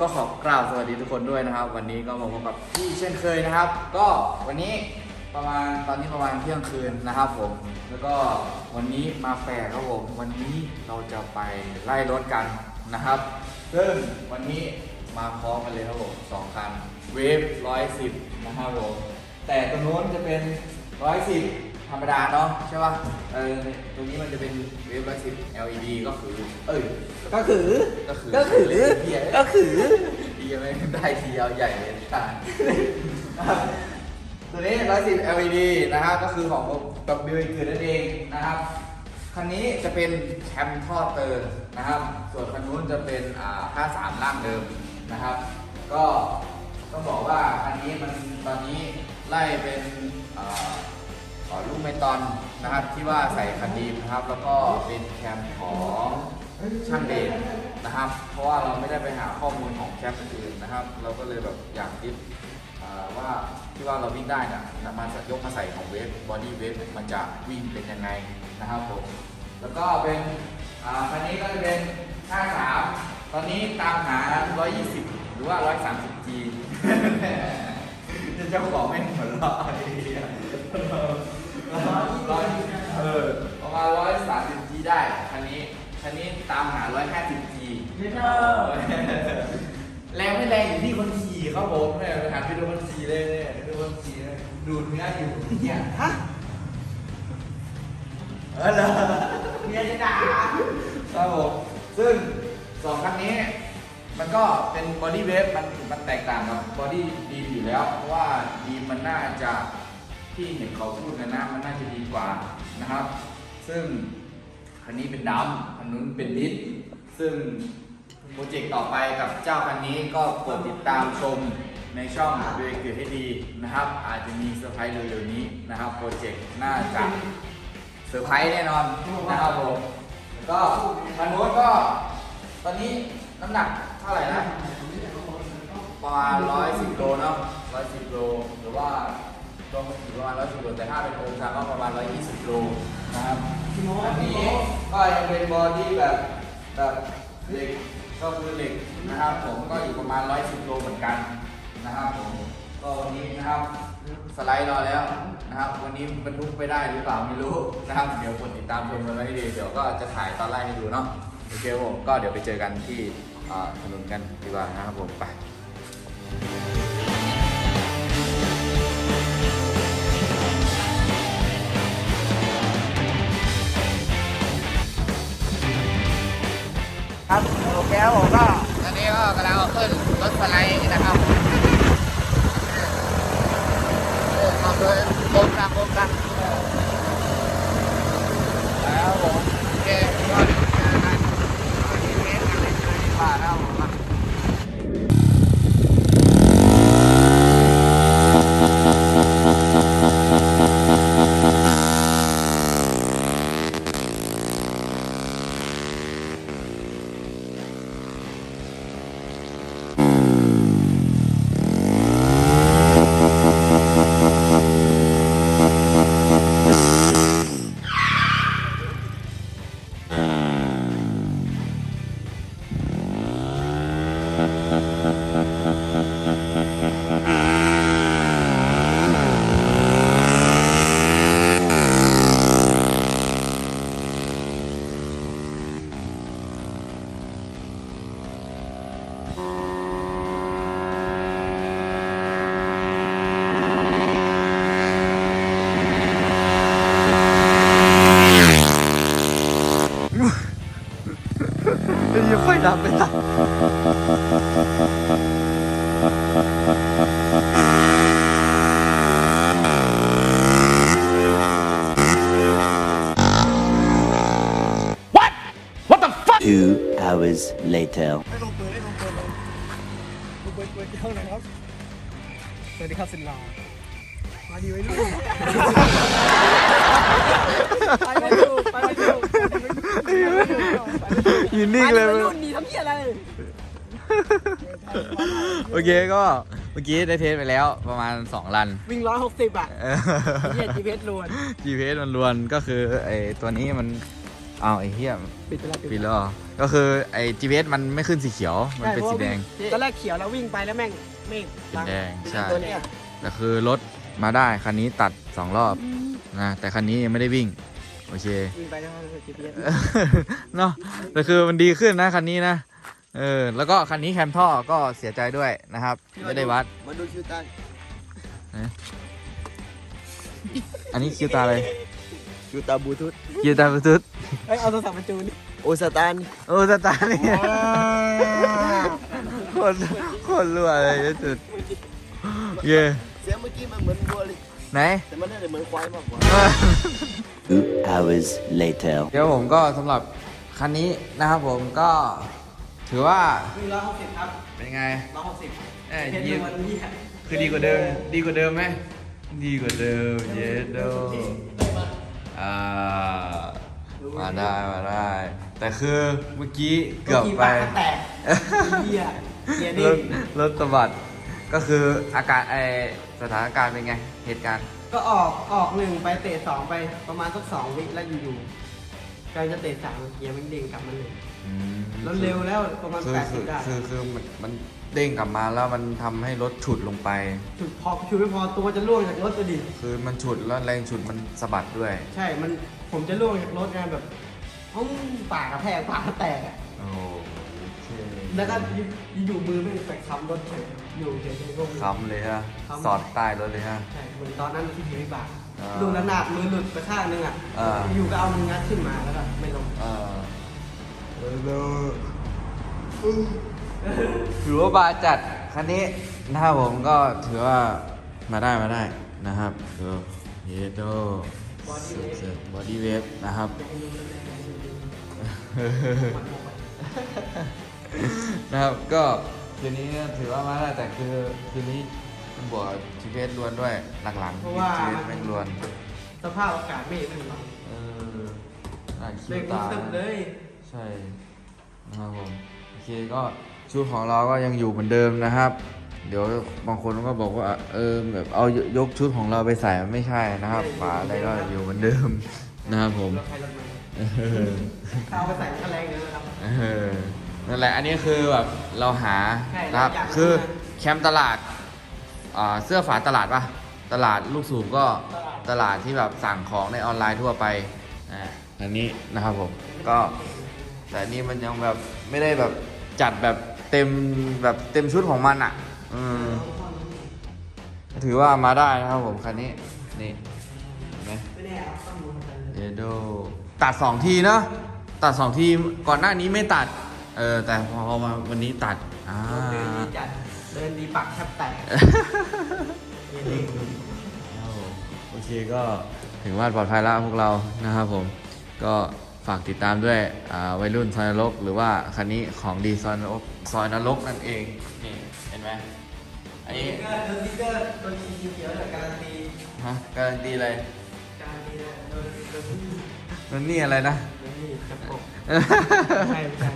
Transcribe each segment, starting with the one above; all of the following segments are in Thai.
ก็ขอกล่าวสวัสดีทุกคนด้วยนะครับ วันนี้ก็มาพบกับพี่เช่นเคยนะครับ ก็วันนี้ประมาณตอนนี้ประมาณเที่ยงคืนนะครับผม แล้วก็วันนี้มาแปลกครับผมวันนี้เราจะไปไล่รถกันนะครับซึ่งวันนี้มาพร้อมกันเลยครับผมสองคันเวฟร้อยสิบนะครับผมแต่ตรงนู้นจะเป็นร้อยสิบ ธรรมดาเนาะใช่ป่ะเออตรงนี้มันจะเป็นเวฟร้อยสิบ LED ก็คือ เอ้ยก็คือ ก็คือก็คือเหี้ยก็คือดีไม่ได้ทีเดียวใหญ่เลยตาตัวนี้110 LED นะครับก็คือของกับบิวเกิดนั่นเองนะครับคันนี้จะเป็นแชมป์ท่อเตอร์นะครับ ส่วนคันนู้นจะเป็นอ่า53ล่างเดิมนะครับ ก็ต้องบอกว่าคันนี้มันตอนนี้ไล่เป็นอ่าขอ ลูกเมตอนนะครับที่ว่าใส่คันดีนะครับ แล้วก็เป็นแคมของช่างเดชนะครับ เพราะว่าเราไม่ได้ไปหาข้อมูลของแคมอื่นนะครับ เราก็เลยแบบอยากคิดว่าที่ว่าเราวิ่งได้นี่ยนำมายกมาใส่ของเวฟบอดี้เวฟมันจะวิ่งเป็นยังไงนะครับผมแล้วก็เป็นอันนี้ก็จะเป็น53ตอนนี้ตามหา 120 หรือว่า 130G เจ้าของไม่งหัวเราะไอ้เหี้ย ร้อยเออประมาณร้อยสามสิบจีได้คันนี้คันนี้ตามหาร้อยห้าสิบจีไม่เท่าแรงไม่แรงอยู่ที่คนขี่ครับผมเนี่ยไปหาไปดูคนขี่เลยเนี่ยดูคนขี่เลยดูดเนื้ออยู่เนี่ยฮะเออเหรอเมียจะด่าครับผมซึ่งสองคันนี้ มันก็เป็นบอดี้เวฟมันมันแตกต่างกับบอดี้ดีอยู่แล้ว เพราะว่าดีมันน่าจะ ที่เห็นเขาพูดกันนะมันน่าจะดีกว่านะครับ ซึ่งคันนี้เป็นดำคันนู้นเป็นดิสซึ่งโปรเจกต์ต่อไปกับเจ้าคันนี้ก็กดติดตามชมในช่องดูเกิดให้ดีนะครับ อาจจะมีเซอร์ไพรส์เร็วๆนี้นะครับโปรเจกต์น่าจะเซอร์ไพรส์แน่นอนนะครับผมแล้วก็คันนู้นก็ ตอนนี้น้ำหนักเท่าไหร่นะประมาณร้อยสิบโลเนาะร้อยสิบโลหรือว่า ลงมาถึงประมาณร้อยสิบโลแต่ถ้าเป็นองศาก็ประมาณร้อยยี่สิบโลนะครับอันนี้ก็ยังเป็นบอดี้แบบแบบเหล็กก็คือเหล็กนะครับ ผมก็อยู่ประมาณร้อยสิบโลเหมือนกันนะครับผมก็วันนี้นะครับสไลด์รอแล้วนะครับ วันนี้บรรทุกไปได้หรือเปล่าไม่รู้นะครับ เดี๋ยวกดติดตามชมกันไว้ดีเดี๋ยวก็จะถ่ายตอนไล่ให้ดูเนาะโอเคผมก็เดี๋ยวไปเจอกันที่ถนนกันดีกว่านะครับผมไป แล้วผมก็ตอนนี้ก็กำลังขึ้นรถสไลด์นะครับเอ้ขับเลยโกงกังโกงกันแล้วผมโอเคก็เจอกันที่เมสกันเลยดีกว่านะครับ ผมยังค่อยดับเลยนะ Two hours later. ให้ลงเปิดให้ลงเปิดเลยลงเปิดเปิดเจ้าหน่อยครับสวัสดีครับสินลามาดีไว้ลูกไปไม่ถูกไปไม่ถูกไปไม่ถูก ยืนนิ่งเลยไปไม่ถูกหนีทำเหี้ยอะไร โอเคก็เมื่อกี้ได้เทสไปแล้วประมาณ2รัน วิ่งร้อยหกสิบอะเออเหี้ยจีเพชรลวน GPS มันรวนก็คือไอตัวนี้มันเอาไอ้เหี้ยปิดไปแล้วปีแล้วเหรอก็คือไอ้ GPS มันไม่ขึ้นสีเขียว มันเป็นสีแดงตอนแรกเขียวแล้ววิ่งไปแล้วแม่งเมฆเป็นแดงใช่ตัวเนี้ยแต่คือรถมาได้คันนี้ตัดสองรอบนะแต่คันนี้ยังไม่ได้วิ่ง โอเควิ่งไปแล้ว GPS เนาะแต่คือมันดีขึ้นนะคันนี้นะ เออ แล้วก็คันนี้แคมท่อก็เสียใจด้วยนะครับ ไม่ได้วัด มาดูคิวตันอันนี้คิวตาอะไร คิวตาบลูทูธคิวตาบลูทูธเอ้ยเอาโทรศัพท์มาจูนดิโอสตานโอ้สตาร์เนี่ยคนคนรัวเลยที่สุดเย่เสียงเมื่อกี้มันเหมือนวัวเลยไหนแต่มันน่าจะเหมือนควายมากกว่า Two hours later. เดี๋ยวผมก็สำหรับคันนี้นะครับผมก็ถือว่าวิ่งร้อยหกสิบครับเป็นไง ร้อยหกสิบเอ้ยเห็นยิ้มวันนี้อะคือดีกว่าเดิม ดีกว่าเดิมไหมดีกว่าเดิมเยสโดอ่ามาได้มาได้ แต่คือเมื่อกี้เกือบไปมื่กี้ปากแตกเหี้ยเหี้ยรดิถรถสะบัดก็คืออาการไอสถานการณ์เป็นไง เหตุการณ์ ก็ออกออกหนึ่งไปเตะสองไปประมาณสักสองวิแล้วอยู่ๆกำลังจะเตะสามเกียร์มันเด้งกลับมาเลยอืมแล้วเร็วแล้วประมาณคือแปดคืสิอบได้คือคือมันมันเด้งกลับมาแล้วมันทำให้รถฉุดลงไปฉุดพอฉุดไม่พอตัวจะล่วงจากรถตัวดิคือมันฉุดแล้วแรงฉุดมันสะบัดด้วยใช่มันผมจะล่วงจากรถไงแบบห้องปากกระแทกปากกระแตกอะโอ้โหโอเคแล้วก็อยู่อยู่มือไม่ไปค้ำรถเฉย อยู่เฉยๆก็ค้ำเลยฮะค้ำสอดใต้รถเลยฮะ ใช่เหมือนตอนนั้นที่ทีวิบากอ่าดูระนาดมือหลุดไปข้างนึงอะอ่า อยู่ก็เอามืองัดขึ้นมาแล้วก็ไม่ลงเออถือว่าบาจัดคันนี้นะครับผมก็ถือว่ามาได้มาได้นะครับดูเยโดสุดๆบอดี้เวฟนะครับ นะครับก็ คืนนี้ถือว่ามาได้แต่คือคืนนี้มันบวกชีวิตล้วนด้วยหลังเพราะๆว่าชีวิตแม่งล้วนสภาพอากาศไม่เป็นไรเออน่าคิเล็วกตาสึกเลย ใช่นะครับผมโอเคก็ชุดของเราก็ยังอยู่เหมือนเดิมนะครับ เดี๋ยวบางคนก็บอกว่าเออแบบเอายกชุดของเราไปใส่มันไม่ใช่นะครับฝาอะไรก็อยู่เหมือนเดิมนะครับผมรถใครรถมันเออเอาไปใส่กระแรงเลยนะครับ เออ นั่นแหละ อันนี้คือแบบเราหาใช่นะครับเราอยาก คือทำงานแคมป์ตลาดอ่าเสื้อฝาตลาดปะตลาดลูกสูบก็ตลาดที่แบบสั่งของในออนไลน์ทั่วไปอ่าอันนี้นะครับผมก็ แต่อันนี่มันยังแบบไม่ได้แบบจัดแบบเต็มแบบเต็มชุดของมันอะ อืม ถือว่ามาได้นะครับผมคันนี้ นี่เห็นไหมไม่แน่เอาต้องดูกันเลยเอโดตัดสองทีเนาะตัดสองทีก่อนหน้านี้ไม่ตัด เออ แต่พอมาวันนี้ตัด อ่า เดินดีจัด เดินดีปากแทบแตกเย็นดีโอเคก็ถึงว่าปลอดภัยแล้วพวกเรานะครับผม ก็ฝากติดตามด้วยอ่าวัยรุ่นซอยนรก หรือว่าคันนี้ของดีซอยนรกซอยนรกนั่นเองนี่เห็นไหมอันนี้เกอร์โดนสติ๊กเกอร์โดนสีเขียวๆเนี่ยการันตีฮะการันตีอะไรการันตีเนี่ยโดนโดนที่ มันนี่อะไรนะโดนที่จับปกใช่ใช่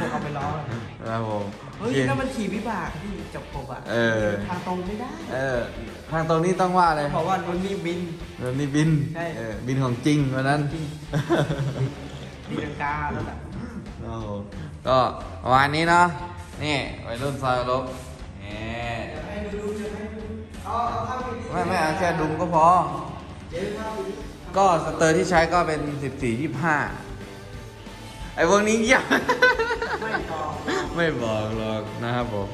พวกเอาไปล้อเลยครับผมเฮ้ยโอเคถ้ามันขี่วิบากที่จับปกอะเออทางตรงไม่ได้ เออ ทางตรงนี้ต้องว่าเลยเพราะว่ามันมีบินมันนี่บินใช่เออบินของจริงวันนั้นจริงบินกลางแล้วแบบโอ้โหก็ประมาณนี้เนาะนี่วัยรุ่นซอยนรกนี่ให้ดูดูให้ดูเอาเอาภาพไปดิไม่ไม่เอาแค่ดุมก็พอ เดี๋ยวภาพไปดิก็สเตอร์ที่ใช้ก็เป็น 14 25 ไอ้พวกนี้เงียบไม่พอไม่บอกหรอกนะครับผม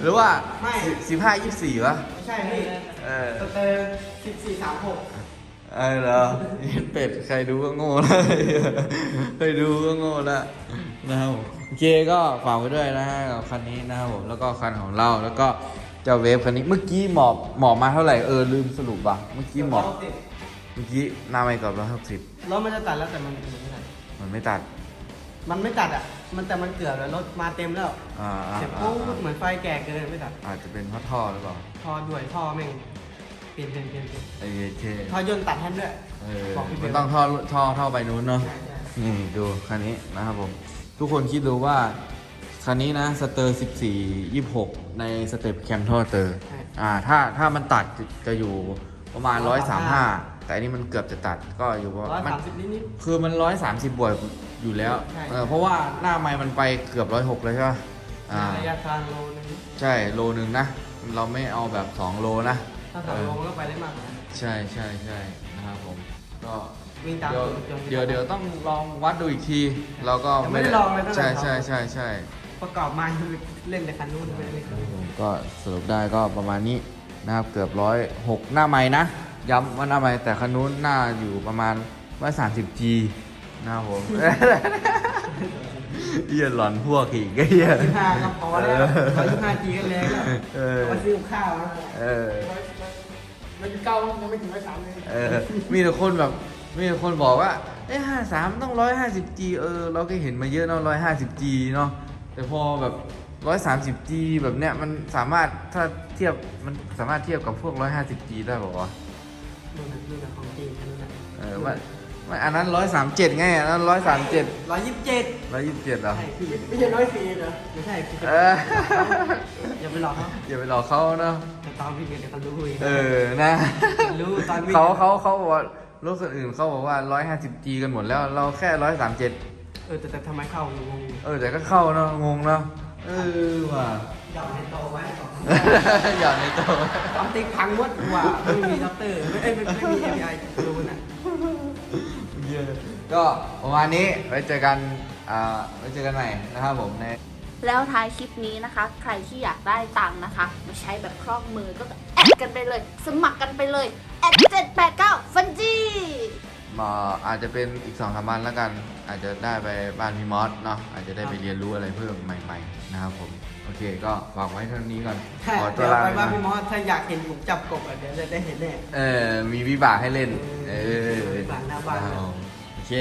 หรือว่า ไม่ 15 24วะไม่ใช่พี่เออ สเตอร์สิบสี่สามหกเออเหรอเห็นเป็ดใครดูก็โง่แล้วใครดูก็โง่แล้วนะครับผมโอเคก็ฝากไว้ด้วยนะฮะกับคันนี้นะครับผมแล้วก็คันของเราแล้วก็เจ้าเวฟคันนี้เมื่อกี้หมอบหมอบมาเท่าไหร่เออลืมสรุปว่ะเมื่อกี้หมอบ เมื่อกี้หน้าไม่กรอบร้อยหกสิบรถมันจะตัดแล้วแต่มันมันไม่ตัดมันไม่ตัด มันไม่ตัดอะ มันแต่มันเกือบแล้วรถมาเต็มแล้วอ่าอ่าเสียบอ่าปุ๊บเหมือนไฟแก่เกินไม่ตัดอาจจะเป็นเพราะท่อหรือเปล่าท่อด้วยท่อแม่งเปลี่ยนเปลี่ยนเปลี่ยนเปลี่ยนไอ้เคท่อยนต์ตัดแทนด้วย เออบอกพี่เบล มันต้องท่อท่อท่อไปนู้นเนาะใช่ใช่นี่ดูคันนี้นะครับผม ทุกคนคิดดูว่าคันนี้นะสเตอร์ 14 26 ในสเต็ปแคมท่อเตอร์ ใช่อ่าถ้าถ้ามันตัดจะจะอยู่ประมาณ 135 แต่อันนี้มันเกือบจะตัดก็อยู่ประร้อยมาณสามสิบนิดนิด คือมันร้อยสามสิบบวกอยู่แล้วใช่ เออเพราะว่าหน้าไม้มันไปเกือบร้อยหกเลยใช่ปะอ่าระยะทางโลนึงใช่โลนึงนะ เราไม่เอาแบบ2โลนะถ้าสามโลมันก็ไปได้มากกว่านั้นใช่ใช่ใช่นะครับผมก็ วิ่งตามเดี๋ยวจน เดี๋ยวเดี๋ยวต้องลองวัดดูอีกทีเราก็ยังไม่ได้ลองเลยตั้งแต่ใช่ทำใช่ใช่ใช่ประกอบมาคือเล่นแต่คันนู้นไม่ได้เล่นคันนี้ผมก็สรุปได้ก็ประมาณนี้นะครับเกือบร้อยหกหน้าไม้นะ ย้ำว่าหน้าไม้แต่คันนู้นหน้าอยู่ประมาณร้อยสามสิบ G นะครับผมเฮียหลอนพวกอีกไอ้เฮียยี่ห้าก็พอแล้วร้อยยี่ห้าจีก็แรงแล้วเออมาซื้อกับข้าวนะเออมันเก้ายังไม่ถึงร้อยสามเลยเออ มีแต่คนแบบ มีแต่คนบอกว่าเอ้ห้าสามต้องร้อยห้าสิบ G เออ เราก็เห็นมาเยอะเนาะร้อยห้าสิบ G เนาะ แต่พอแบบร้อยสามสิบ G แบบเนี้ยมันสามารถถ้าเทียบมันสามารถเทียบกับพวกร้อยห้าสิบ G ได้ป่าวะ ดูนะดูนะของจริงอันนั้นนะเออมันมันอันนั้นร้อยสามเจ็ดไงอันนั้นร้อยสามเจ็ดร้อยยี่สิบเจ็ดร้อยยี่สิบเจ็ดเหรอ ใช่พี่ไม่ใช่ร้อยสี่เหรอไม่ใช่พี่เออ อย่าไปหลอกเขาอย่าไปหลอกเขาเนาะแต่ตอนพี่เดี๋ยวเขารู้เองเออนะรู้ตอนวิ่งเขาเขาเขาบอกว่ารถคนอื่นเขาบอกว่าร้อยห้าสิบ G กันหมดแล้ว เราแค่ร้อยสามเจ็ดเออแต่แต่ทำไมเข้างง เออแต่ก็เข้าเนาะงงเนาะเออว่ะ หยอดในโตไว้ก่อนอย่าในตัวตอนติ๊กพังหมดกว่าไม่มีด็อกเตอร์ไม่เอ้ยไม่ไม่มี API ดูน่ะก็ประมาณนี้ไว้เจอกันอ่าไว้เจอกันใหม่นะครับผมใน แล้วท้ายคลิปนี้นะคะ ใครที่อยากได้ตังค์นะคะ มาใช้แบบคล่องมือก็แอดกันไปเลย สมัครกันไปเลยแอด789ฟันจีมาอาจจะเป็นอีกสองสามวันแล้วกัน อาจจะได้ไปบ้านพี่มอสเนาะอาจจะได้ไปเรียนรู้อะไรเพิ่มใหม่ ๆ นะครับผม โอเค ก็ฝากไว้เท่านี้ก่อนถ้าขอตัเดี๋วยวลาไปไปบ้านนะพี่มอสถ้าอยากเห็นผมจับกบอะเดี๋ยวจะได้เห็นแน่ เออ มีวิบากให้เล่น เออวิบากหน้าบ้านครับผมโอเค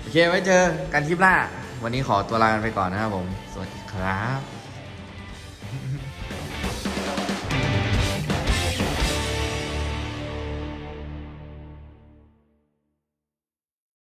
โอเค ไว้เจอกันคลิปหน้า วันนี้ขอตัวลากันไปก่อนนะครับผม สวัสดีครับ